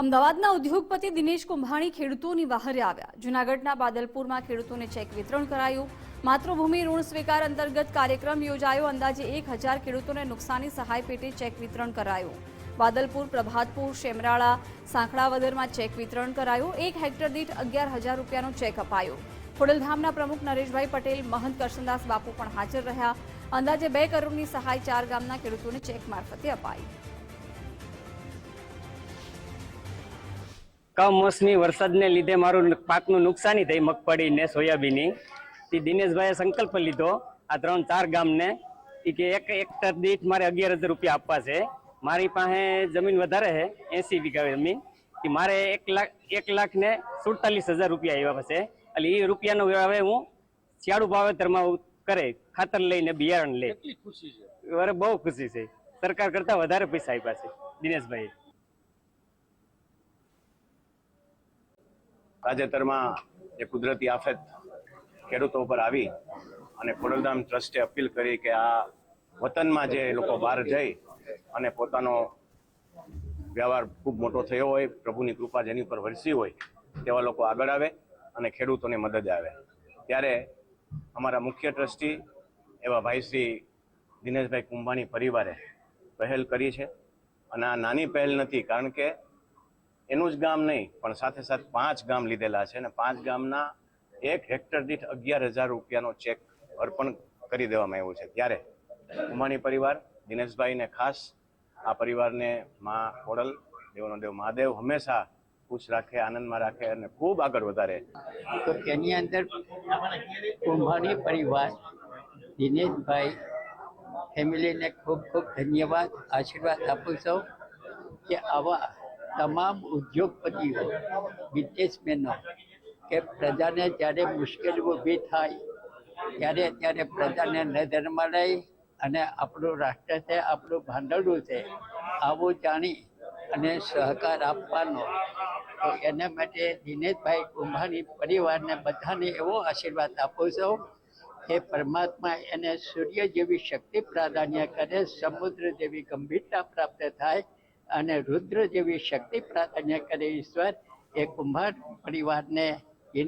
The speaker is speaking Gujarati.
અમદાવાદના ઉદ્યોગપતિ દિનેશ કુંભાણી ખેડૂતોની વહારે આવ્યા. જૂનાગઢના બાદલપુરમાં ખેડૂતોને ચેક વિતરણ કરાયું. માતૃભૂમિ ઋણ સ્વીકાર અંતર્ગત કાર્યક્રમ યોજાયો. અંદાજે એક હજાર ખેડૂતોને નુકસાની સહાય પેટે ચેક વિતરણ કરાયું. બાદલપુર, પ્રભાતપુર, શેમરાળા સાંકળાવદરમાં ચેક વિતરણ કરાયું. એક હેક્ટર દીઠ અગિયાર હજાર રૂપિયાનો ચેક અપાયો. ખોડલધામના પ્રમુખ નરેશભાઈ પટેલ, મહંત કરશનદાસ બાપુ પણ હાજર રહ્યા. અંદાજે બે કરોડની સહાય ચાર ગામના ખેડૂતોને ચેક મારફતે અપાઈ. કમોસમી વરસાદને લીધે મારું પાકનું નુકસાની થઈ મગફળી ને સોયાબીનની. તે દિનેશભાઈએ સંકલ્પ લીધો આ ત્રણ ચાર ગામને ઈ કે એક હેક્ટર દીઠ મારે અગિયાર હજાર રૂપિયા આપવા છે. મારી પાસે જમીન વધારે છે એસી વીઘા જમીન. કે મારે એક લાખ એક લાખ ને સુડતાલીસ હજાર રૂપિયા આવ્યા છે. એટલે એ રૂપિયાનો હવે હું શિયાળુ ભાવેતરમાં કરે ખાતર લઈને બિયારણ લે. અરે બહુ ખુશી છે. સરકાર કરતા વધારે પૈસા આપ્યા છે દિનેશભાઈ તાજેતરમાં જે કુદરતી આફત ખેડૂતો ઉપર આવી અને ખોડલધામ ટ્રસ્ટે અપીલ કરી કે આ વતનમાં જે લોકો બહાર જઈ અને પોતાનો વ્યવહાર ખૂબ મોટો થયો હોય, પ્રભુની કૃપા જેની ઉપર વરસી હોય, તેવા લોકો આગળ આવે અને ખેડૂતોને મદદ આવે. ત્યારે અમારા મુખ્ય ટ્રસ્ટી એવા ભાઈ શ્રી દિનેશભાઈ કુંભાણી પરિવારે પહેલ કરી છે. અને આ નાની પહેલ નથી, કારણ કે એનું જ ગામ નહીં, પણ સાથે સાથે પાંચ ગામ લીધેલા છે અને પાંચ ગામના એક હેક્ટર દીઠ અગિયાર હજાર રૂપિયાનો ચેક અર્પણ કરી દેવામાં આવ્યો છે. ત્યારે ઉમાણી પરિવાર દિનેશભાઈને ખાસ આ પરિવારને મા ખોડલ દેવનો દેવ મહાદેવ હંમેશા ખુશ રાખે, આનંદમાં રાખે અને ખૂબ આગળ વધારે. તો એની અંદર કુંભાણી પરિવાર, દિનેશભાઈ ફેમિલીને ખૂબ ખૂબ ધન્યવાદ, આશીર્વાદ આપું છું કે આવા તમામ ઉદ્યોગપતિઓ બિઝનેસમેનો કે પ્રજાને જ્યારે મુશ્કેલી ઊભી થાય, ત્યારે ત્યારે પ્રજાને નજરમાં લઈ અને આપણું રાષ્ટ્ર છે, આપણું ભાંડળું છે, આવું જાણી અને સહકાર આપવાનો. તો એના માટે દિનેશભાઈ કુંભાણી પરિવારને બધાને એવો આશીર્વાદ આપું છું કે પરમાત્મા એને સૂર્ય જેવી શક્તિ પ્રાધાન્ય કરે, સમુદ્ર જેવી ગંભીરતા પ્રાપ્ત થાય અને રુદ્ર જેવી શક્તિ પ્રાધાન્ય કરે ઈશ્વર એ કુંભાર પરિવારને